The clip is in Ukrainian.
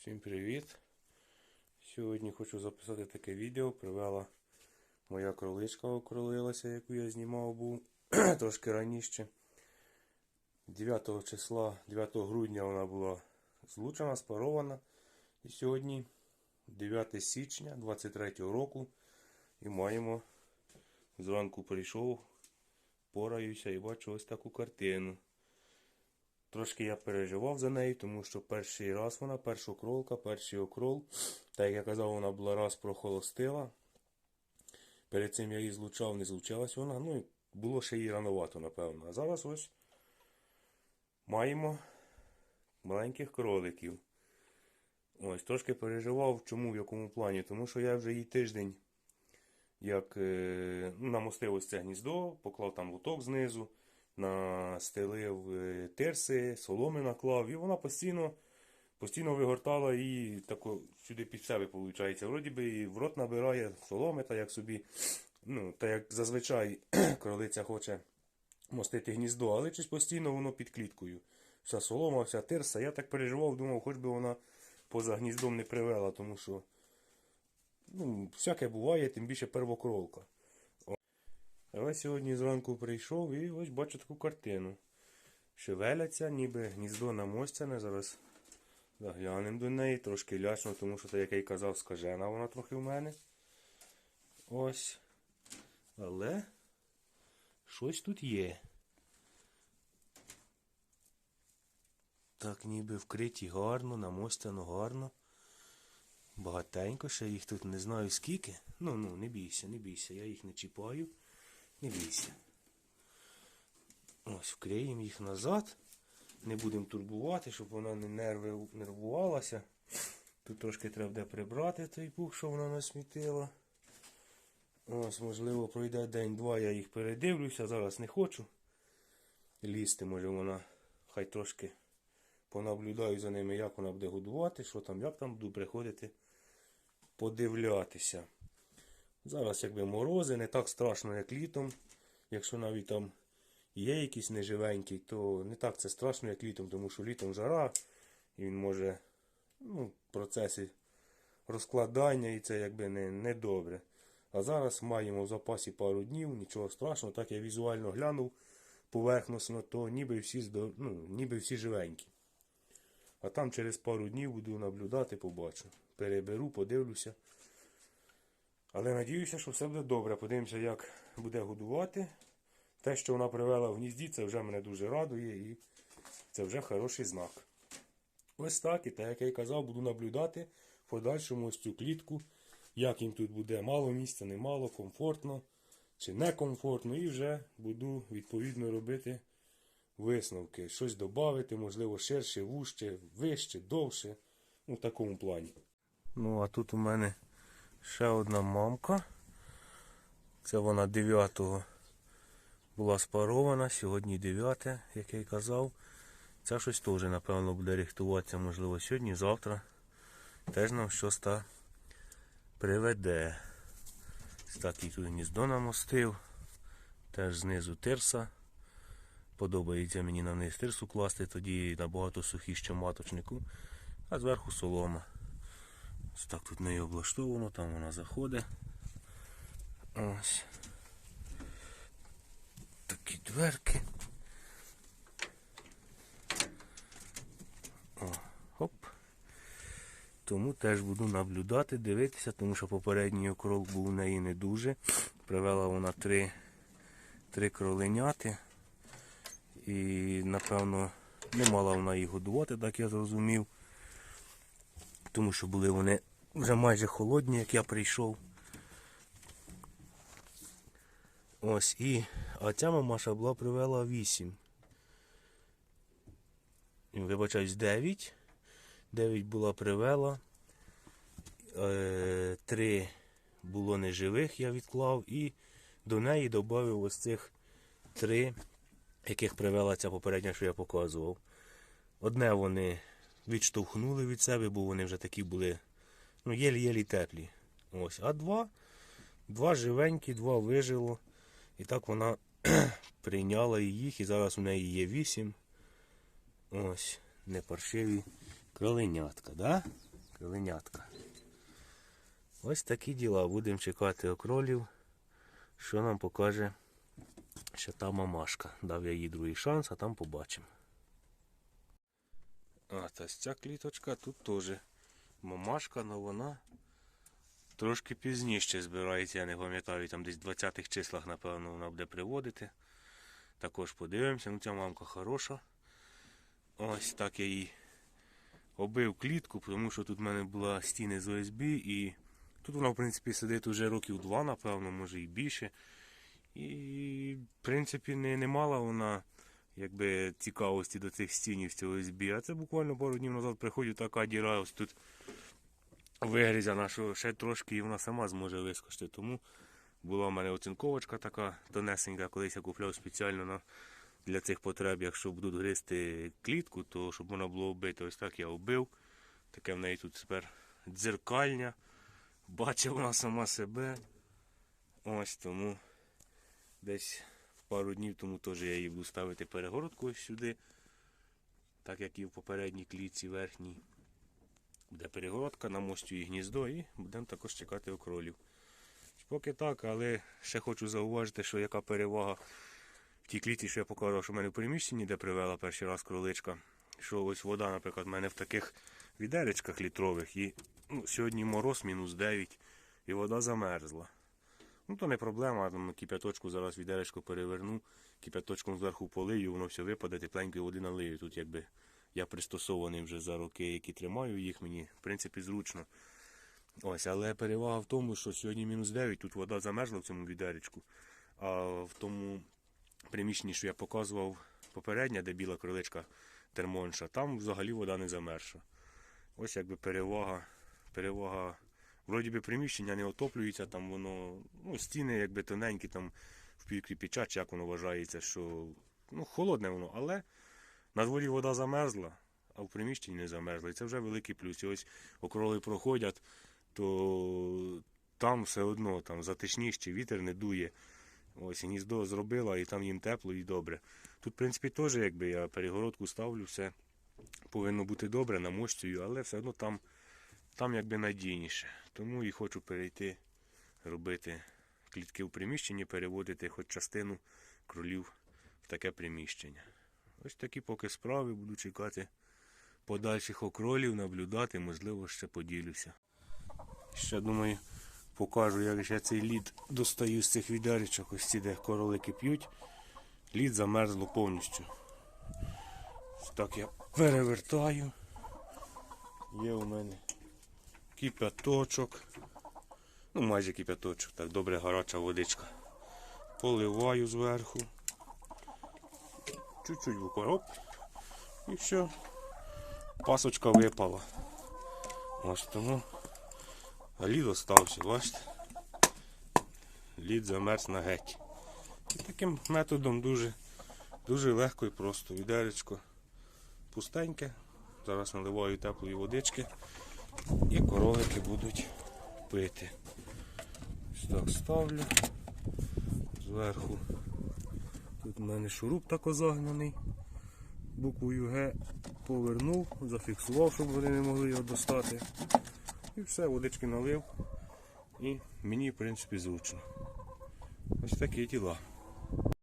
Всім привіт! Сьогодні хочу записати таке відео. Привела моя кроличка окролилася, яку я знімав був трошки раніше. 9 числа, 9 грудня вона була злучена, спарована. І сьогодні 9 січня 23 року. І маємо зранку прийшов, пораюся і бачу ось таку картину. Трошки я переживав за неї, тому що перший раз вона, перша кролка, перший окрол. Так як я казав, вона була раз прохолостила. Перед цим я її злучав, не злучалась вона. Ну, і було ще їй рановато, напевно. А зараз ось маємо маленьких кроликів. Ось, трошки переживав, чому, в якому плані. Тому що я вже їй тиждень як е, ну, намостив ось це гніздо, поклав там лоток знизу настелив е, тирси, соломи наклав, і вона постійно постійно вигортала і тако сюди під себе, виходить. Вроді би і в рот набирає соломи, та як собі, ну, та як зазвичай кролиця хоче мостити гніздо, але щось постійно воно під кліткою. Вся солома, вся тирса. Я так переживав, думав, хоч би вона поза гніздом не привела, тому що ну, всяке буває, тим більше первокролка. Але сьогодні зранку прийшов і ось бачу таку картину. Шевеляться, ніби гніздо намостяне. Зараз заглянемо до неї, трошки лячно, тому що, так як я й казав, скажена вона трохи в мене. Ось. Але щось тут є. Так, ніби вкриті гарно, намостяно гарно. Багатенько, ще їх тут не знаю скільки. Ну, ну, не бійся, не бійся, я їх не чіпаю. Не бійся. Ось, вклеїмо їх назад. Не будемо турбувати, щоб вона не нервувалася. Тут трошки треба буде прибрати той пух, що вона насмітила. Ось, можливо, пройде день-два, я їх передивлюся, зараз не хочу. Лізти, може вона хай трошки понаблюдаю за ними, як вона буде годувати, що там, як там буду приходити подивлятися. Зараз якби морози, не так страшно, як літом. Якщо навіть там є якийсь неживенький, то не так це страшно, як літом, тому що літом жара, і він може ну, процеси розкладання, і це якби не, не добре. А зараз маємо в запасі пару днів, нічого страшного, так я візуально глянув поверхносно, то ніби всі, ну, ніби всі живенькі. А там через пару днів буду наблюдати, побачу. Переберу, подивлюся. Але надіюся, що все буде добре. Подивимося, як буде годувати. Те, що вона привела в гнізді, це вже мене дуже радує і це вже хороший знак. Ось так, і так, як я й казав, буду наблюдати в подальшому ось цю клітку, як їм тут буде мало місця, немало, комфортно чи некомфортно, і вже буду відповідно робити висновки. Щось додати, можливо, ширше, вужче, вище, довше. В такому плані. Ну, а тут у мене ще одна мамка. Це вона 9-го була спарована, сьогодні 9, як я й казав. Ця щось теж, напевно, буде рихтуватися, можливо, сьогодні, завтра. Теж нам щось та приведе. Так і тут гніздо намостив. Теж знизу тирса. Подобається мені на низ тирсу класти, тоді набагато сухіше маточнику, а зверху солома. Так тут неї облаштовано, там вона заходить. Ось. Такі дверки. О, хоп. Тому теж буду наблюдати, дивитися, тому що попередній окрол був у неї не дуже. Привела вона три, три кроленяти. І, напевно, не мала вона їх годувати, так я зрозумів. Тому що були вони вже майже холодні, як я прийшов. Ось і. А ця мамаша була привела 8. Вибачаюсь, 9. 9 була привела. Е, Три було неживих, я відклав. І до неї додав ось цих три, яких привела ця попередня, що я показував. Одне вони відштовхнули від себе, бо вони вже такі були ну, єлі-єлі теплі. Ось. А два, два живенькі, два вижило. І так вона прийняла їх, і зараз у неї є вісім. Ось, не паршиві кроленятка, да? Киленятка. Ось такі діла. Будемо чекати окролів, що нам покаже ще та мамашка. Дав я їй другий шанс, а там побачимо. А, та ця кліточка тут теж мамашка, але вона трошки пізніше збирається, я не пам'ятаю, там десь в 20-х числах, напевно, вона буде приводити. Також подивимося, ну ця мамка хороша. Ось так я її оббив клітку, тому що тут в мене була стіни з ОСБ і тут вона, в принципі, сидить уже років два, напевно, може і більше. І, в принципі, не, не мала вона якби, цікавості до цих стінів цього ОСБ. А це буквально пару днів назад приходжу, така діра ось тут вигрізана, що ще трошки і вона сама зможе вискочити. Тому була в мене оцинковочка така тонесенька, колись я купляв спеціально на, для цих потреб, якщо будуть гризти клітку, то щоб вона була оббита. Ось так я оббив. Таке в неї тут тепер дзеркальня. Бачить вона сама себе. Ось тому десь пару днів тому теж я її буду ставити перегородку ось сюди. Так як і в попередній клітці верхній. Буде перегородка, намостю її гніздо і будемо також чекати окролів. Поки так, але ще хочу зауважити, що яка перевага в тій кліті, що я показував, що в мене в приміщенні, де привела перший раз кроличка. Що ось вода, наприклад, в мене в таких відеречках літрових. І ну, сьогодні мороз мінус 9 і вода замерзла. Ну то не проблема, там кип'яточку зараз відеречко переверну, кип'яточком зверху полию, воно все випаде, тепленької води налию. Тут якби я пристосований вже за роки, які тримаю їх, мені в принципі зручно. Ось, але перевага в тому, що сьогодні мінус 9, тут вода замерзла в цьому відеречку. А в тому приміщенні, що я показував попередня, де біла криличка термонша, там взагалі вода не замерзша. Ось якби перевага. Перевага. Вроді би приміщення не отоплюється, там воно, ну, стіни якби тоненькі, там в півкріпіча, чи як воно вважається, що ну, холодне воно, але на дворі вода замерзла, а в приміщенні не замерзла. І це вже великий плюс. І ось окроли проходять, то там все одно там затишніше, вітер не дує. Ось гніздо зробила, і там їм тепло і добре. Тут, в принципі, теж якби я перегородку ставлю, все повинно бути добре, намощую, але все одно там, там якби надійніше. Тому і хочу перейти робити клітки в приміщенні, переводити хоч частину кролів в таке приміщення. Ось такі поки справи, буду чекати подальших окролів, наблюдати, можливо, ще поділюся. Ще думаю, покажу, як я цей лід достаю з цих відеречок, ось ці, де королики п'ють. Лід замерзло повністю. Так я перевертаю. Є у мене кипяточок. Ну, майже кипяточок, так добре гаряча водичка. Поливаю зверху. Чуть-чуть буквально. Оп. І все. Пасочка випала. Ось тому. Лід остався, бачите? Лід замерз на геть. І таким методом дуже, дуже легко і просто. Відеречко пустеньке. Зараз наливаю теплої водички і королики будуть пити. Ось так ставлю. Зверху. Тут в мене шуруп тако загнаний. Буквою Г повернув, зафіксував, щоб вони не могли його достати. І все, водички налив. І мені, в принципі, зручно. Ось такі діла.